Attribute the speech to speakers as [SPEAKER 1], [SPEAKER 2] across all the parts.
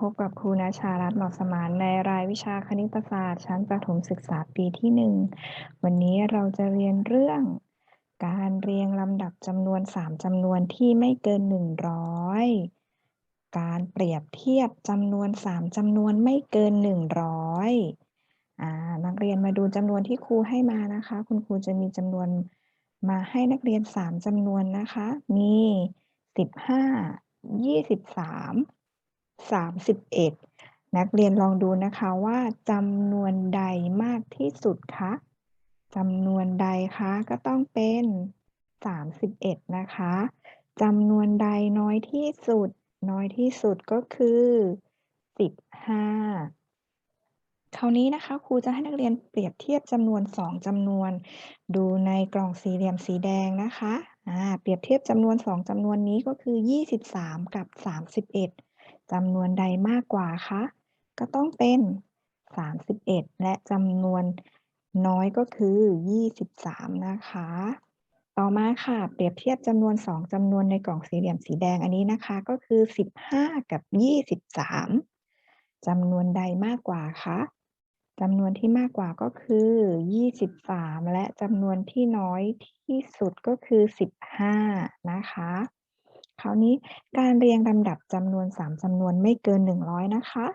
[SPEAKER 1] พบกับครูนาชารัตน์หลอสมานในรายวิชาคณิตศาสตร์ ชั้นประถมศึกษาปีที่หนึ่งวันนี้เราจะเรียนเรื่อง การเรียงลำดับจำนวนสามจำนวนที่ไม่เกินหนึ่งร้อยการเปรียบเทียบจำนวนสามจำนวนไม่เกินหนึ่งร้อยนักเรียนมาดูจำนวนที่ครูให้มานะคะ คุณครูจะมีจำนวนมาให้นักเรียนสามจำนวนนะคะ มีสิบห้ายี่สิบสาม 31 นักเรียนลองดูนะคะว่าจำนวนใดมากที่สุดคะจำนวนใดคะก็ต้องเป็น 31 นะคะจำนวนใดน้อยที่สุด น้อยที่สุดก็คือ15คราวนี้นะคะครูจะให้นักเรียนเปรียบเทียบจำนวน 2 จำนวน ดูในกล่องสี่เหลี่ยมสีแดงนะคะเปรียบเทียบจำนวน 2 จำนวนนี้ก็คือ 23 กับ 31 จำนวนใดมากกว่าคะ ก็ต้องเป็นสามสิบเอ็ดและจำนวนน้อยก็คือยี่สิบสามนะคะ ต่อมาค่ะ เปรียบเทียบจำนวนสองจำนวนในกล่องสี่เหลี่ยมสีแดงอันนี้นะคะ ก็คือสิบห้ากับยี่สิบสามจำนวนใดมากกว่าคะจำนวนที่มากกว่าก็คือยี่สิบสามและจำนวนที่น้อยที่สุดก็คือสิบห้านะคะ คราวนี้การเรียงลำดับจำนวนสามจำนวนไม่เกินหนึ่งร้อยนะคะ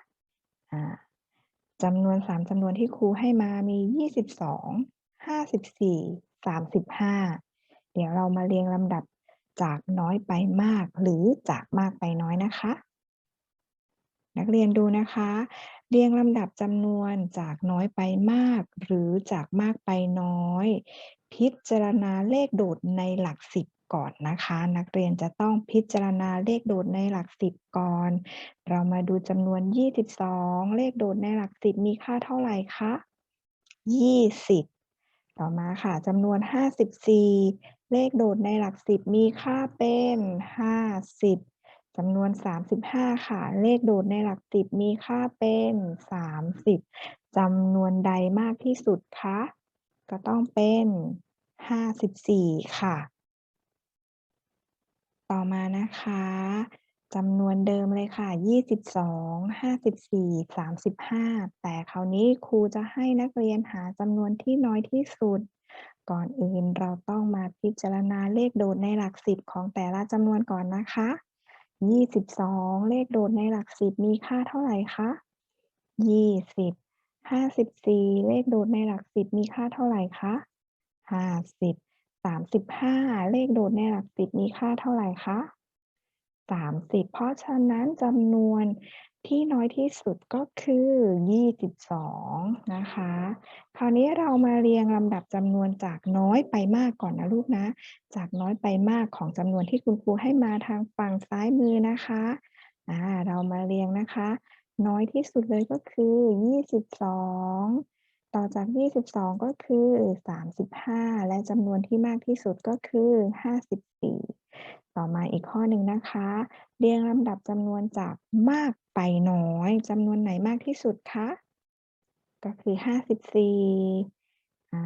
[SPEAKER 1] จำนวนสามจำนวนที่ครูให้มามียี่สิบสองห้าสิบสี่สามสิบห้าเดี๋ยวเรามาเรียงลำดับจากน้อยไปมากหรือจากมากไปน้อยนะคะ นักเรียนดูนะคะ เรียงลำดับจำนวนจากน้อยไปมาก หรือจากมากไปน้อย พิจารณาเลขโดดในหลักสิบ ก่อนนะคะ นักเรียนจะต้องพิจารณาเลขโดดในหลักสิบก่อน เรามาดูจำนวน 22 เลขโดดในหลักสิบมีค่าเท่าไหร่คะ20 ต่อมาค่ะจำนวน 54 เลขโดดในหลักสิบมีค่าเป็น 50จำนวน 35 ค่ะ เลขโดดในหลักสิบมีค่าเป็น 30จำนวนใดมากที่สุดคะ ก็ต้องเป็น 54 ค่ะ ต่อมานะคะจำนวนเดิมเลยค่ะ 22 54 35 แต่คราวนี้ครูจะให้นักเรียนหาจำนวนที่น้อยที่สุด ก่อนอื่นเราต้องมาพิจารณาเลขโดดในหลักสิบของแต่ละจำนวนก่อนนะคะยี่สิบสองเลขโดดในหลักสิบมีค่าเท่าไหร่คะยี่สิบห้าสิบสี่เลขโดดในหลักสิบมีค่าเท่าไหร่คะห้าสิบสามสิบห้าเลขโดดในหลักสิบมีค่าเท่าไหร่คะสามสิบเพราะฉะนั้นจำนวนที่น้อยที่สุดก็คือยี่สิบสองนะคะ คราวนี้เรามาเรียงลำดับจำนวนจากน้อยไปมากก่อนนะลูกนะ จากน้อยไปมากของจำนวนที่คุณครูให้มาทางฝั่งซ้ายมือนะคะอ่าเรามาเรียงนะคะ น้อยที่สุดเลยก็คือยี่สิบสอง ต่อจากยี่สิบสองก็คือสามสิบห้าและจำนวนที่มากที่สุดก็คือห้าสิบสี่ต่อมาอีกข้อหนึ่งนะคะ เรียงลำดับจำนวนจากมากไปน้อยจำนวนไหนมากที่สุดคะ ก็คือห้าสิบสี่อ่า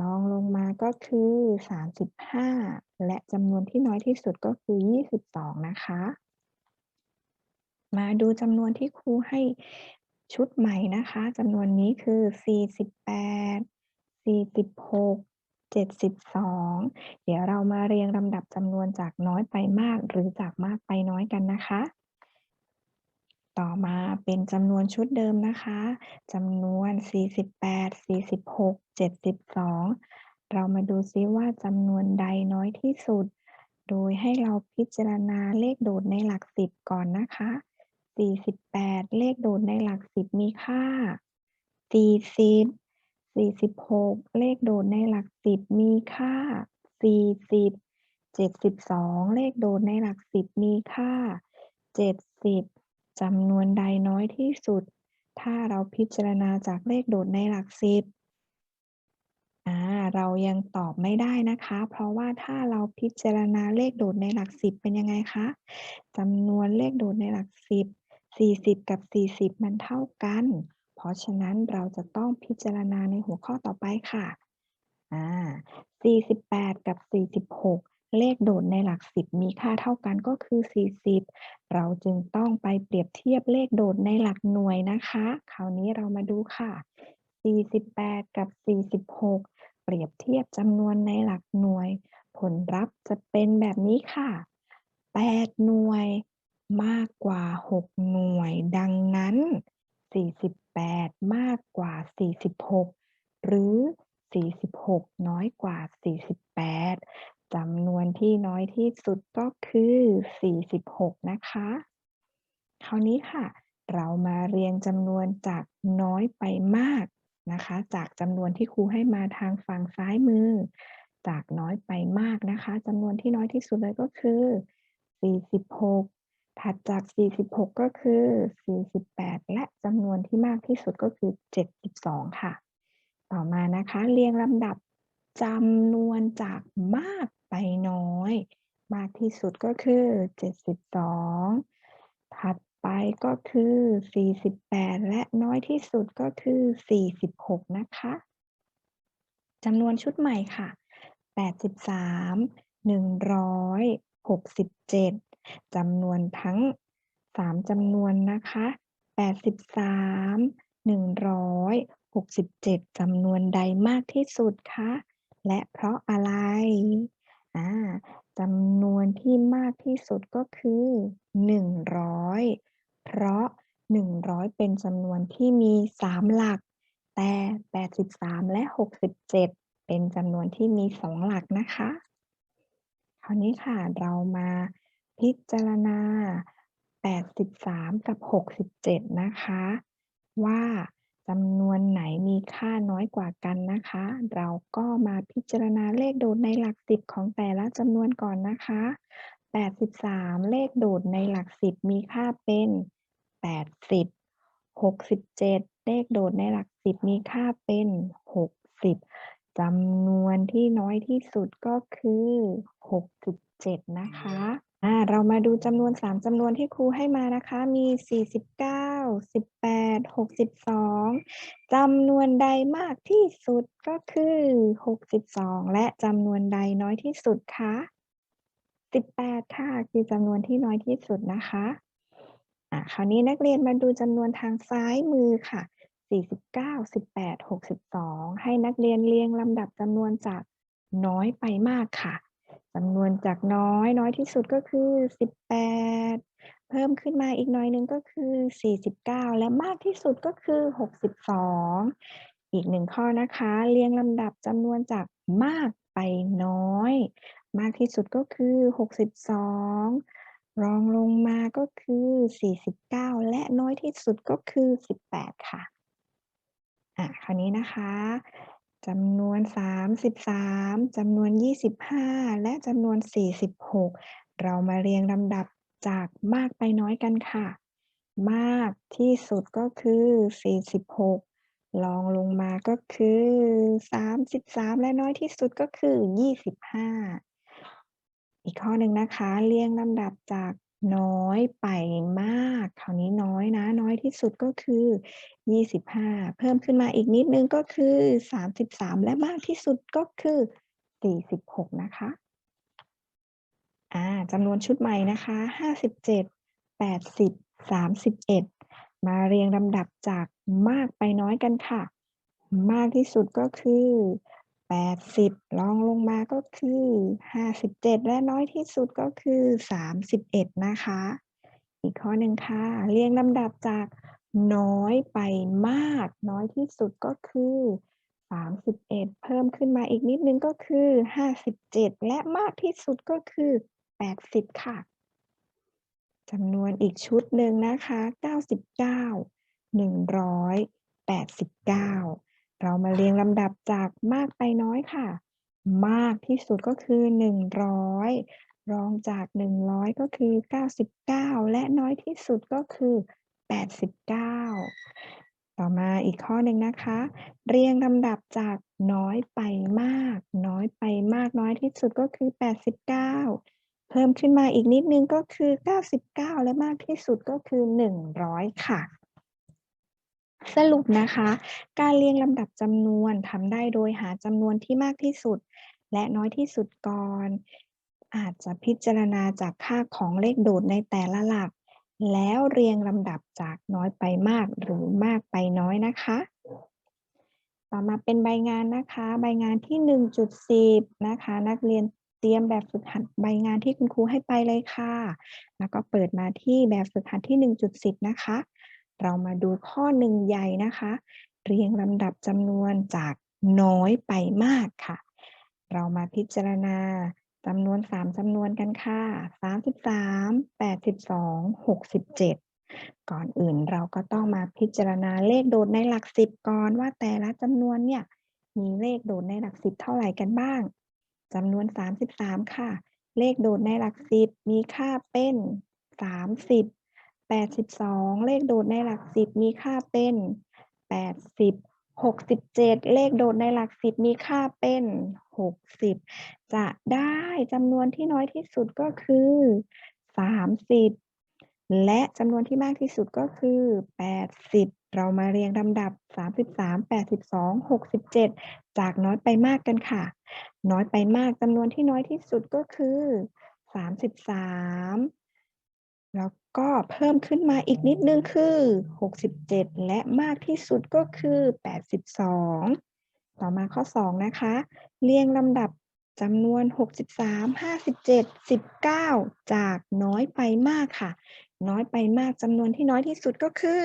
[SPEAKER 1] รองลงมาก็คือสามสิบห้าและจำนวนที่น้อยที่สุดก็คือยี่สิบสองนะคะ มาดูจำนวนที่ครูให้ ชุดใหม่นะคะจำนวนนี้คือสี่สิบแปดสี่สิบหก72 เดี๋ยวเรามาเรียงลำดับจำนวนจากน้อยไปมากหรือจากมากไปน้อยกันนะคะ ต่อมาเป็นจำนวนชุดเดิมนะคะจำนวน 48 46 72 เรามาดูซิว่าจำนวนใดน้อยที่สุด โดยให้เราพิจารณาเลขโดดในหลักสิบก่อนนะคะ 48เลขโดดในหลักสิบมีค่า40สี่สิบหกเลขโดดในหลักสิบมีค่าสี่สิบเจ็ดสิบสองเลขโดดในหลักสิบมีค่าเจ็ดสิบจำนวนใดน้อยที่สุด ถ้าเราพิจารณาจากเลขโดดในหลักสิบอ่าเรายังตอบไม่ได้นะคะ เพราะว่าถ้าเราพิจารณาเลขโดดในหลักสิบเป็นยังไงคะจำนวนเลขโดดในหลักสิบ สี่สิบกับสี่สิบมันเท่ากัน เพราะฉะนั้นเราจะต้องพิจารณาในหัวข้อต่อไปค่ะอ่า48 กับ 46 เลขโดดในหลักสิบมีค่าเท่ากันก็คือ 40 เราจึงต้องไปเปรียบเทียบเลขโดดในหลักหน่วยนะคะ คราวนี้เรามาดูค่ะ 48 กับ 46 เปรียบเทียบจำนวนในหลักหน่วย ผลลัพธ์จะเป็นแบบนี้ค่ะ 8 หน่วย มากกว่า 6 หน่วย ดังนั้น 48 มากกว่า 46 หรือ 46 น้อยกว่า 48จำนวนที่น้อยที่สุดก็คือ 46 นะคะ คราวนี้ค่ะ เรามาเรียงจำนวนจากน้อยไปมากนะคะ จากจำนวนที่ครูให้มาทางฝั่งซ้ายมือ จากน้อยไปมากนะคะจำนวนที่น้อยที่สุดเลยก็คือ 46 ถัดจาก 46 ก็คือ 48 และจำนวนที่มากที่สุดก็คือ 72 ค่ะ ต่อมานะคะเรียงลำดับจำนวนจากมากไปน้อย มากที่สุดก็คือ 72 ถัดไปก็คือ 48 และน้อยที่สุดก็คือ 46 นะคะจำนวนชุดใหม่ค่ะ 83 167 จำนวนทั้ง 3จำนวนนะคะ 83 167จำนวนใดมากที่สุดคะ และเพราะอะไรอ่าจำนวนที่มากที่สุดก็คือ 100 เพราะ 100 เป็นจำนวนที่มี 3 หลัก แต่ 83 และ 67 เป็นจำนวนที่มี 2 หลักนะคะ คราวนี้ค่ะเรามา พิจารณา 83 กับ 67 นะคะ ว่าจำนวนไหนมีค่าน้อยกว่ากันนะคะ เราก็มาพิจารณาเลขโดดในหลักสิบของแต่ละจำนวนก่อนนะคะ 83 เลขโดดในหลักสิบมีค่าเป็น 80 67 เลขโดดในหลักสิบมีค่าเป็น 60จำนวนที่น้อยที่สุดก็คือ 67 นะคะ อ่าเรามาดูจำนวน 3จำนวนที่ครูให้มานะคะ มี 49 18 62จำนวนใดมากที่สุดก็คือ 62 และจำนวนใดน้อยที่สุดคะ18 ค่ะ คือจำนวนที่น้อยที่สุดนะคะอ่าคราวนี้นักเรียนมาดูจำนวนทางซ้ายมือค่ะ 49 18 62 ให้นักเรียนเรียงลำดับจำนวนจากน้อยไปมากค่ะ จำนวนจากน้อยน้อยที่สุดก็คือ 18 เพิ่มขึ้นมาอีกน่อยหนึงก็คือ 49 และมากที่สุดก็คือ 62 อีกหนึ่งข้อนะคะ เรียงลำดับจำนวนจากมากไปน้อย มากที่สุดก็คือ 62 รองลงมาก็คือ 49 และน้อยที่สุดก็คือ 18 ค่ะอะคราวนี้นะคะ จำนวน 33จำนวน 25 และจำนวน 46 เรามาเรียงลำดับจากมากไปน้อยกันค่ะ มากที่สุดก็คือ 46รองลงมาก็คือ 33 และน้อยที่สุดก็คือ 25 อีกข้อหนึ่งนะคะ เรียงลำดับจาก น้อยไปมาก คราวนี้น้อยนะ น้อยที่สุดก็คือ 25 เพิ่มขึ้นมาอีกนิดนึงก็คือ 33 และมากที่สุดก็คือ 46 นะคะอ่าจำนวนชุดใหม่นะคะ 57 80 31 มาเรียงลำดับจากมากไปน้อยกันค่ะ มากที่สุดก็คือ 80รองลงมาก็คือ57และน้อยที่สุดก็คือ31นะคะ อีกข้อหนึ่งค่ะ เรียงลำดับจากน้อยไปมาก น้อยที่สุดก็คือ31เพิ่มขึ้นมาอีกนิดนึงก็คือ57และมากที่สุดก็คือ80ค่ะจำนวนอีกชุดหนึ่งนะคะ99 189เรา เรามาเรียงลำดับจากมากไปน้อยค่ะ มากที่สุดก็คือ 100 รองจาก 100 ก็คือ 99 และน้อยที่สุดก็คือ 89 ต่อมาอีกข้อหนึ่งนะคะ เรียงลำดับจากน้อยไปมาก น้อยไปมากน้อยที่สุดก็คือ 89 เพิ่มขึ้นมาอีกนิดนึงก็คือ 99 และมากที่สุดก็คือ 100 ค่ะ สรุปนะคะ การเรียงลำดับจำนวนทำได้โดยหาจำนวนที่มากที่สุด และน้อยที่สุดก่อน อาจจะพิจารณาจากค่าของเลขโดดในแต่ละหลัก แล้วเรียงลำดับจากน้อยไปมากหรือมากไปน้อยนะคะ ต่อมาเป็นใบงานนะคะ ใบงานที่ 1.10 นะคะ นักเรียนเตรียมแบบฝึกหัดใบงานที่คุณครูให้ไปเลยค่ะ แล้วก็เปิดมาที่แบบฝึกหัดที่ 1.10 นะคะ เรามาดูข้อหนึ่งใหญ่นะคะ เรียงลำดับจำนวนจากน้อยไปมากค่ะ เรามาพิจารณาจำนวน 3จำนวนกันค่ะ 33 82 67 ก่อนอื่นเราก็ต้องมาพิจารณาเลขโดดในหลักสิบก่อนว่าแต่ละจำนวนเนี่ย มีเลขโดดในหลักสิบเท่าไหร่กันบ้างจำนวน 33 ค่ะ เลขโดดในหลักสิบมีค่าเป็น 30 82 เลขโดดในหลักสิบมีค่าเป็น 80 67 เลขโดดในหลักสิบมีค่าเป็น 60 จะได้จำนวนที่น้อยที่สุดก็คือ 30 และจำนวนที่มากที่สุดก็คือ 80 เรามาเรียงลำดับ 33 82 67 จากน้อยไปมากกันค่ะ น้อยไปมากจำนวนที่น้อยที่สุดก็คือ 33 แล้ว ก็เพิ่มขึ้นมาอีกนิดนึงคือ 67 และมากที่สุดก็คือ 82 ต่อมาข้อ 2 นะคะ เรียงลำดับจำนวน 63 57 19 จากน้อยไปมากค่ะ น้อยไปมากจำนวนที่น้อยที่สุดก็คือ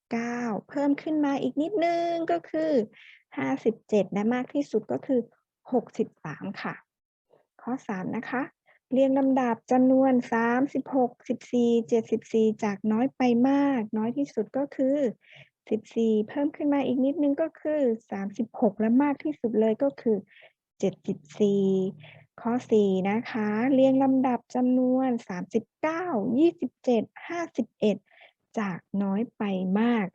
[SPEAKER 1] 19 เพิ่มขึ้นมาอีกนิดนึงก็คือ 57 และมากที่สุดก็คือ 63 ค่ะ ข้อ 3 นะคะ เรียงลำดับจำนวน 36 14 74 จากน้อยไปมาก น้อยที่สุดก็คือ 14 เพิ่มขึ้นมาอีกนิดนึงก็คือ 36 และมากที่สุดเลยก็คือ 74 ข้อ 4 นะคะ เรียงลำดับจำนวน 39 27 51 จากน้อยไปมาก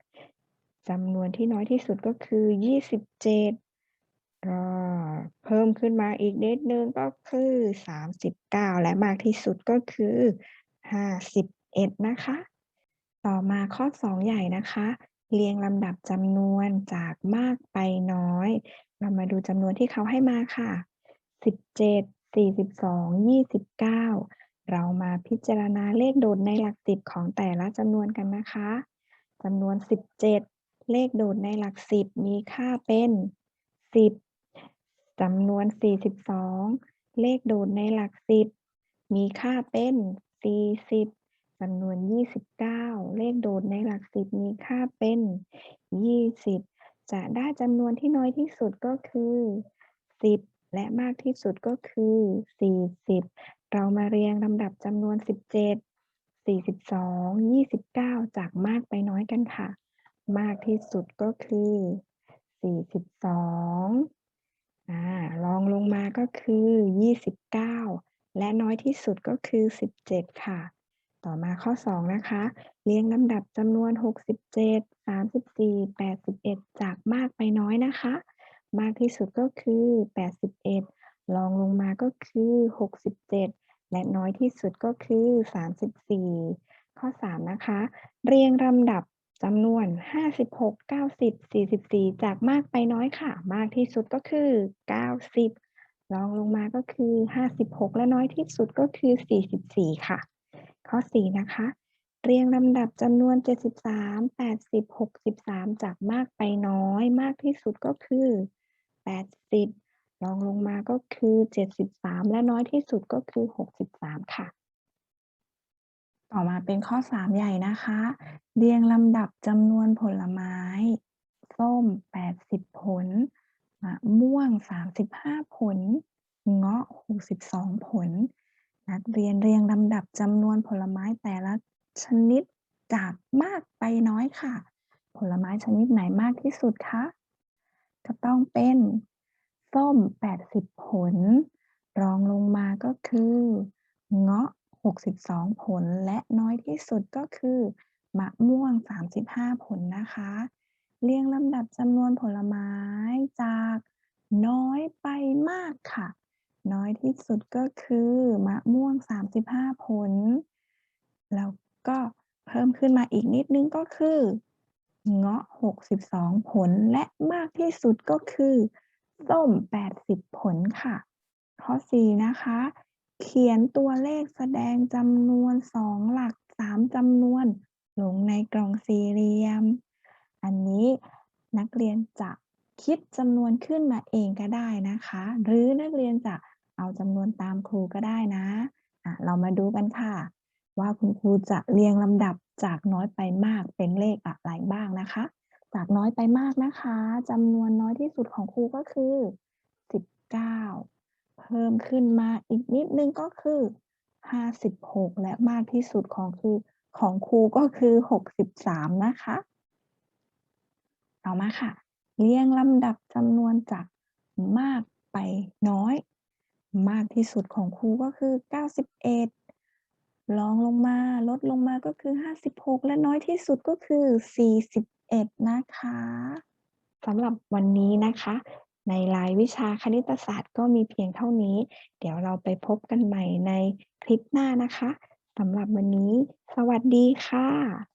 [SPEAKER 1] จำนวนที่น้อยที่สุดก็คือ 27 ก็เพิ่มขึ้นมาอีกนิดนึงก็คือ 39 และมากที่สุดก็คือ 51 นะคะ ต่อมาข้อ 2 ใหญ่นะคะ เรียงลำดับจำนวนจากมากไปน้อย เรามาดูจำนวนที่เขาให้มาค่ะ 17 42 29 เรามาพิจารณาเลขโดดในหลักสิบของแต่ละจำนวนกันนะคะจำนวน 17 เลขโดดในหลักสิบมีค่าเป็น 10 จำนวน 42 เลขโดดในหลักสิบมีค่าเป็น 40จำนวน 29 เลขโดดในหลักสิบมีค่าเป็น 20 จะได้จำนวนที่น้อยที่สุดก็คือ 10 และมากที่สุดก็คือ 40 เรามาเรียงลำดับจำนวน 17 42 29 จากมากไปน้อยกันค่ะ มากที่สุดก็คือ 42 อ่ารองลงมาก็คือ 29 และน้อยที่สุดก็คือ 17 ค่ะ ต่อมาข้อ 2 นะคะ เรียงลำดับจำนวน 67 34 81 จากมากไปน้อยนะคะ มากที่สุดก็คือ 81 รองลงมาก็คือ 67 และน้อยที่สุดก็คือ 34 ข้อ 3 นะคะ เรียงลำดับ จำนวน 56 90 44 จากมากไปน้อยค่ะ มากที่สุดก็คือ 90รองลงมาก็คือ 56 และน้อยที่สุดก็คือ 44 ค่ะ ข้อ 4 นะคะ เรียงลำดับจำนวน 73 80 63 จากมากไปน้อย มากที่สุดก็คือ 80รองลงมาก็คือ 73 และน้อยที่สุดก็คือ 63 ค่ะ ต่อมาเป็นข้อ3ใหญ่นะคะ เรียงลำดับจำนวนผลไม้ ส้ม 80 ผล มะม่วง 35 ผล เงาะ 62 ผล นักเรียนเรียงลำดับจำนวนผลไม้แต่ละชนิดจากมากไปน้อยค่ะ ผลไม้ชนิดไหนมากที่สุดคะก็ต้องเป็น ส้ม 80 ผล รองลงมาก็คือ เงาะ 62 ผล และน้อยที่สุดก็คือมะม่วง 35 ผลนะคะ เรียงลำดับจำนวนผลไม้จากน้อยไปมากค่ะ น้อยที่สุดก็คือมะม่วง 35 ผล แล้วก็เพิ่มขึ้นมาอีกนิดนึงก็คือเงาะ 62 ผลและมากที่สุดก็คือส้ม 80 ผลค่ะ ข้อ 4 นะคะ เขียนตัวเลขแสดงจำนวน2หลัก3จำนวนลงในกล่องสี่เหลี่ยม อันนี้นักเรียนจะคิดจำนวนขึ้นมาเองก็ได้นะคะ หรือนักเรียนจะเอาจำนวนตามครูก็ได้นะอะเรามาดูกันค่ะ ว่าคุณครูจะเรียงลำดับจากน้อยไปมากเป็นเลขอะไรบ้างนะคะ จากน้อยไปมากนะคะจำนวนน้อยที่สุดของครูก็คือ 19 เพิ่มขึ้นมาอีกนิดนึงก็คือ 56 และมากที่สุดของคือของครูก็คือ 63 นะคะ ต่อมาค่ะ เรียงลำดับจำนวนจากมากไปน้อย มากที่สุดของครูก็คือ 91รองลงมาลดลงมาก็คือ 56 และน้อยที่สุดก็คือ 41 นะคะสำหรับวันนี้นะคะ ในรายวิชาคณิตศาสตร์ก็มีเพียงเท่านี้ เดี๋ยวเราไปพบกันใหม่ในคลิปหน้านะคะสำหรับวันนี้ สวัสดีค่ะ